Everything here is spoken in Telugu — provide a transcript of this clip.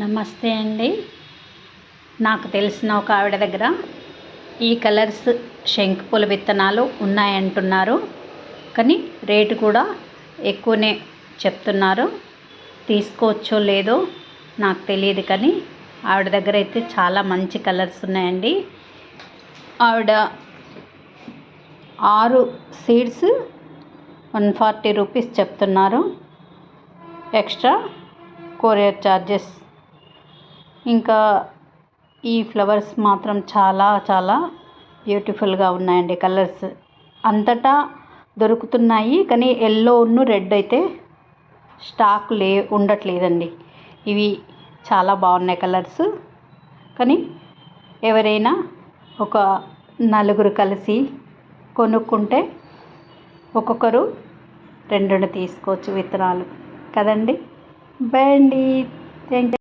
నమస్తే అండి. నాకు తెలిసిన ఒక ఆవిడ దగ్గర ఈ కలర్స్ శంకుపూల విత్తనాలు ఉన్నాయంటున్నారు. కానీ రేటు కూడా ఎక్కువనే చెప్తున్నారు. తీసుకోవచ్చో లేదో నాకు తెలియదు కానీ ఆవిడ దగ్గర అయితే చాలా మంచి కలర్స్ ఉన్నాయండి. ఆవిడ ఆరు సీడ్స్ వన్ ఫార్టీ రూపీస్ చెప్తున్నారు. ఎక్స్ట్రా కొరియర్ ఛార్జెస్ ఇంకా ఈ ఫ్లవర్స్ మాత్రం చాలా చాలా బ్యూటిఫుల్గా ఉన్నాయండి కలర్స్. అంతటా దొరుకుతున్నాయి కానీ ఎల్లో రెడ్ అయితే స్టాక్ లే ఉండట్లేదండి. ఇవి చాలా బాగున్నాయి కలర్స్. కానీ ఎవరైనా ఒక నలుగురు కలిసి కొనుక్కుంటే ఒక్కొక్కరు రెండు రెండు తీసుకోవచ్చు విత్తనాలు. కదండి? బాయ్ అండి. Thank you